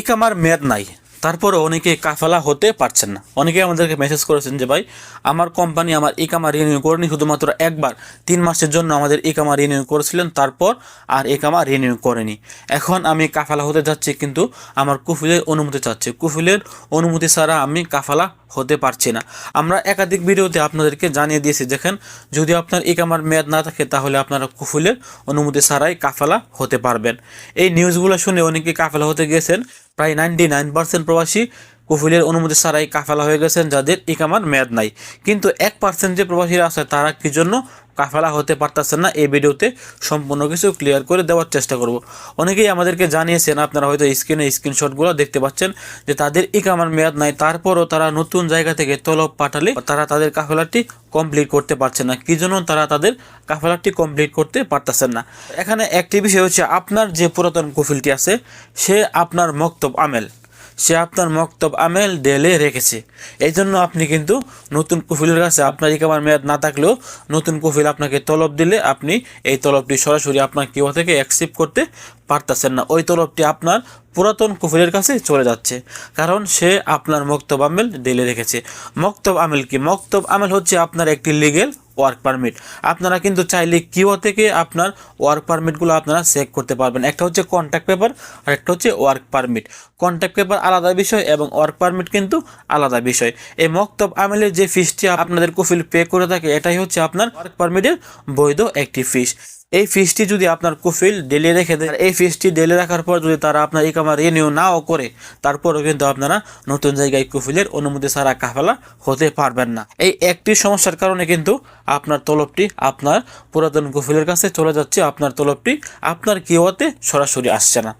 ইকামার মেয়াদ নাই। তারপরে অনেকে কাফেলা হতে পারছেন না। অনেকে আমাদেরকে মেসেজ করেছেন যে, ভাই, আমার কোম্পানি আমার ই কামা রিনিউ করেনি, শুধুমাত্র একবার, তিন মাসের জন্য আমাদের ই কামা রিনিউ করেছিলেন, তারপর আর ইকামা রিনিউ করেনি। এখন আমি কাফালা হতে যাচ্ছি, কিন্তু আমার কুফিলের অনুমতি চাচ্ছে। কুফিলের অনুমতি ছাড়া আমি কাফালা হতে পারছি না। আমরা একাধিক ভিডিওতে আপনাদেরকে জানিয়ে দিয়েছি, দেখেন, যদি আপনার ইকামার মেয়াদ না থাকে, তাহলে আপনারা কুফুলের অনুমতি ছাড়াই কাফেলা হতে পারবেন। এই নিউজগুলো শুনে অনেকে কাফেলা হতে গেছেন। প্রায় নাইনটি নাইন পার্সেন্ট প্রবাসী কুফুলের অনুমতি ছাড়াই কাফেলা হয়ে গেছেন, যাদের ইকামার মেয়াদ নাই। কিন্তু এক পার্সেন্ট যে প্রবাসীরা আছে, তারা কি জন্য কাফালা হতে পারতেছেন না, এই ভিডিওতে সম্পূর্ণ কিছু ক্লিয়ার করে দেওয়ার চেষ্টা করব। অনেকেই আমাদেরকে জানিয়েছেন, আপনারা হয়তো স্ক্রিনে স্ক্রিনশটগুলো দেখতে পাচ্ছেন, যে তাদের ইকামার মেয়াদ নাই, তারপরও তারা নতুন জায়গা থেকে তলব পাঠালে তারা তাদের কাফেলাটি কমপ্লিট করতে পারছে না। কি জন্য তারা তাদের কাফেলাটি কমপ্লিট করতে পারতেছেন না? এখানে একটি বিষয় হচ্ছে, আপনার যে পুরাতন কফিলটি আছে, সে আপনার মক্তব আমেল। সে আপনার মক্তব আমেল ডেলে রেখেছে। এই জন্য আপনি কিন্তু নতুন কফিলের কাছে আপনার ইকামার মেয়াদ না থাকলেও নতুন কফিল আপনাকে তলব দিলে আপনি এই তলবটি সরাসরি আপনার কেউ থেকে অ্যাকসেপ্ট করতে পারতেছেন না। ওই তলবটি আপনার পুরাতন কফিলের কাছে চলে যাচ্ছে, কারণ সে আপনার মক্তব আমেল ডেলে রেখেছে। মক্তব আমেল কি? মক্তব আমেল হচ্ছে আপনার একটি লিগেল ওয়ার্ক পারমিট আপনারা কিন্তু চাইলে কিও থেকে আপনার ওয়ার্ক পারমিটগুলো আপনারা চেক করতে পারবেন। একটা হচ্ছে কন্ট্যাক্ট পেপার আর একটা হচ্ছে ওয়ার্ক পারমিট কন্ট্যাক্ট পেপার আলাদা বিষয় এবং ওয়ার্ক পারমিট কিন্তু আলাদা বিষয়। এই মক্তব আমেলের যে ফিসটি আপনাদের কফিল পে করে থাকে, এটাই হচ্ছে আপনার ওয়ার্ক পারমিটের বৈধ একটি ফিস এই ফিসটি যদি আপনার কুফিল ডেলে রেখে দেয় এই ফিসটি ডেলে রাখার পর যদি তারা আপনার ইকামা রিনিউ নাও করে, তারপরও কিন্তু আপনারা নতুন জায়গায় কুফিলের অনুমতি ছাড়া কাফেলা হতে পারবেন না। এই একটি সমস্যার কারণে কিন্তু আপনার তলবটি আপনার পুরাতন কুফিলের কাছে চলে যাচ্ছে, আপনার তলবটি আপনার কিওয়াতে সরাসরি আসছে না।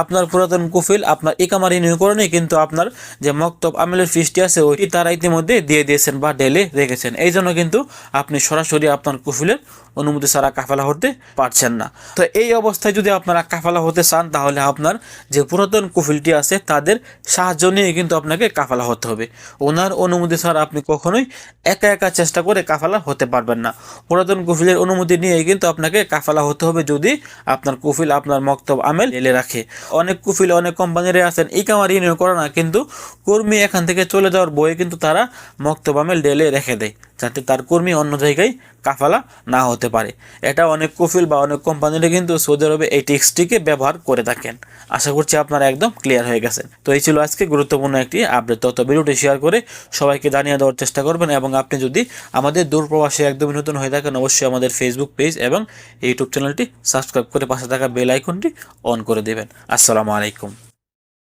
আপনার পুরাতন কুফিল আপনার ইকামা রিনিউ করেনি, কিন্তু আপনার যে মক্তব আমেলের ফিসটি আছে, ওইটি তারা ইতিমধ্যে দিয়ে দিয়েছেন বা ডেলে রেখেছেন। এই জন্য কিন্তু আপনি সরাসরি আপনার কুফিলের অনুমতি ছাড়া কাফেলা হতে পারছেন না। তো এই অবস্থায় যদি আপনারা কাফেলা হতে চান, তাহলে আপনার যে পুরাতন কুফিলটি আছে, তাদের সাহায্য নিয়ে কিন্তু আপনাকে কাফেলা হতে হবে। ওনার অনুমতি ছাড়া আপনি কখনোই একা একা চেষ্টা করে কাফেলা হতে পারবেন না। পুরাতন কুফিলের অনুমতি নিয়ে কিন্তু আপনাকে কাফেলা হতে হবে যদি আপনার কুফিল আপনার মক্তব আমেল এলে রাখে। অনেক কুফিল অনেক কোম্পানিরে আছেন কামার রিনিউ করে না, কিন্তু কর্মী এখান থেকে চলে যাওয়ার বয়ে কিন্তু তারা মক্তবামেল ডেলে রেখে দেয়। যাতে তার কর্মী অন্য জায়গায় কাফালা না হতে পারে। এটা অনেক কফিল বা অনেক কোম্পানিরা কিন্তু সৌদি আরবে এই টিক্সটিকে ব্যবহার করে থাকেন। আশা করছি আপনারা একদম ক্লিয়ার হয়ে গেছেন। তো এই ছিল আজকে গুরুত্বপূর্ণ একটি আপডেট তত ভিডিওটি শেয়ার করে সবাইকে জানিয়ে দেওয়ার চেষ্টা করবেন এবং আপনি যদি আমাদের দূরপ্রবাসে একদমই নতুন হয়ে থাকেন, অবশ্যই আমাদের ফেসবুক পেজ এবং ইউটিউব চ্যানেলটি সাবস্ক্রাইব করে পাশে থাকা বেল আইকনটি অন করে দেবেন। আসসালামু আলাইকুম।